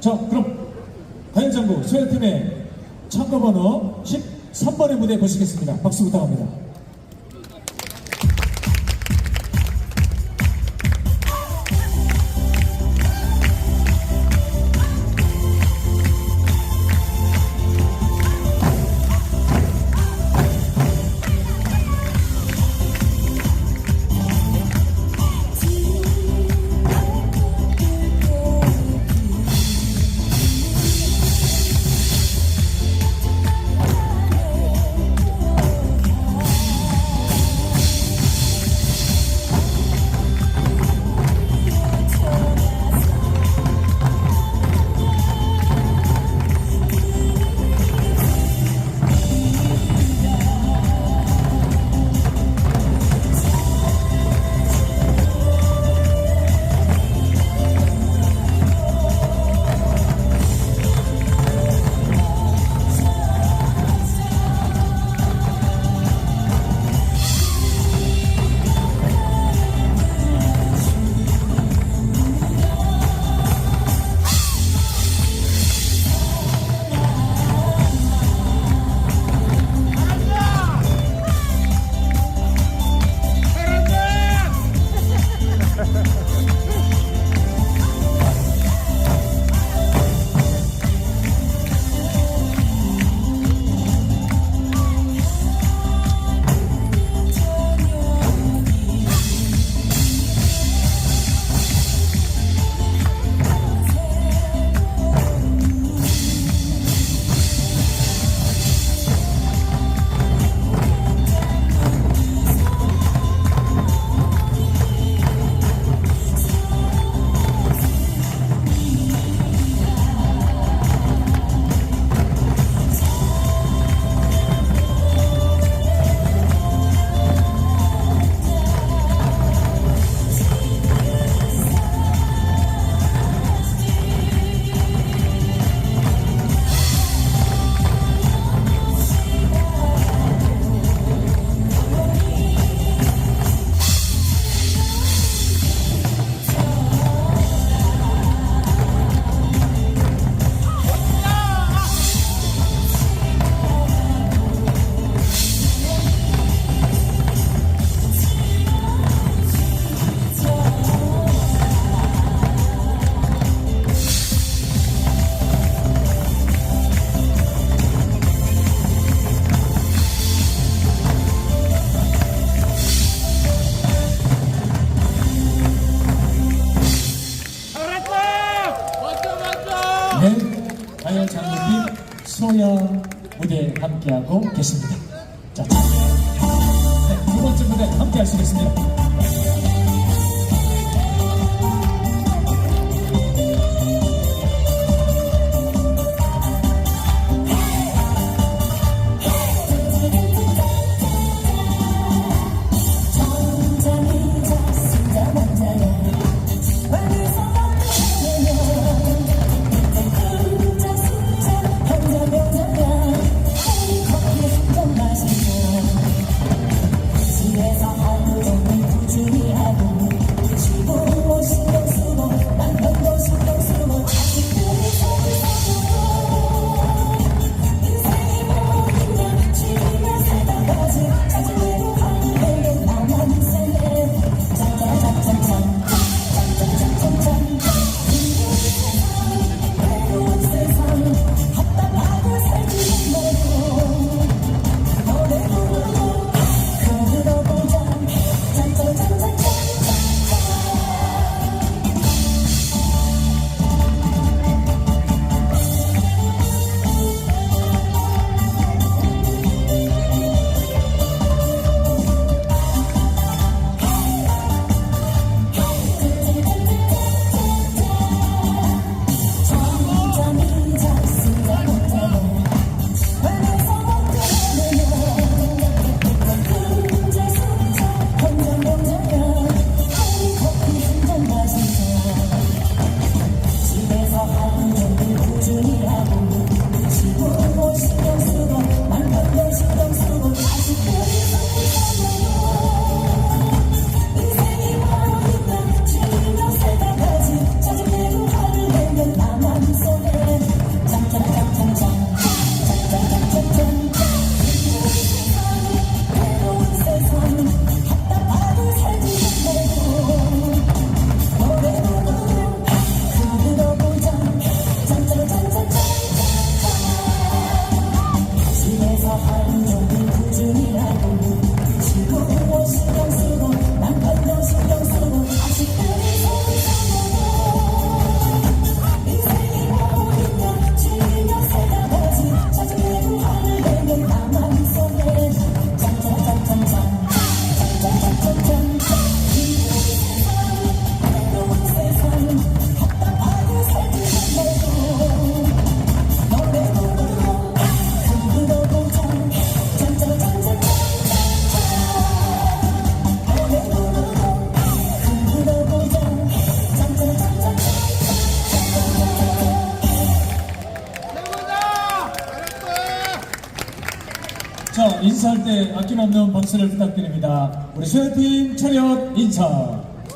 자, 그럼 가연장구 소연팀의 참가 번호 13번의 무대 보시겠습니다. 박수 부탁합니다. 소야 무대 함께하고 계십니다. 자, 자. 네, 두 번째 무대 함께 하시겠습니다. 인사할 때 아낌없는 박수를 부탁드립니다. 우리 소연팀 차렷 인사.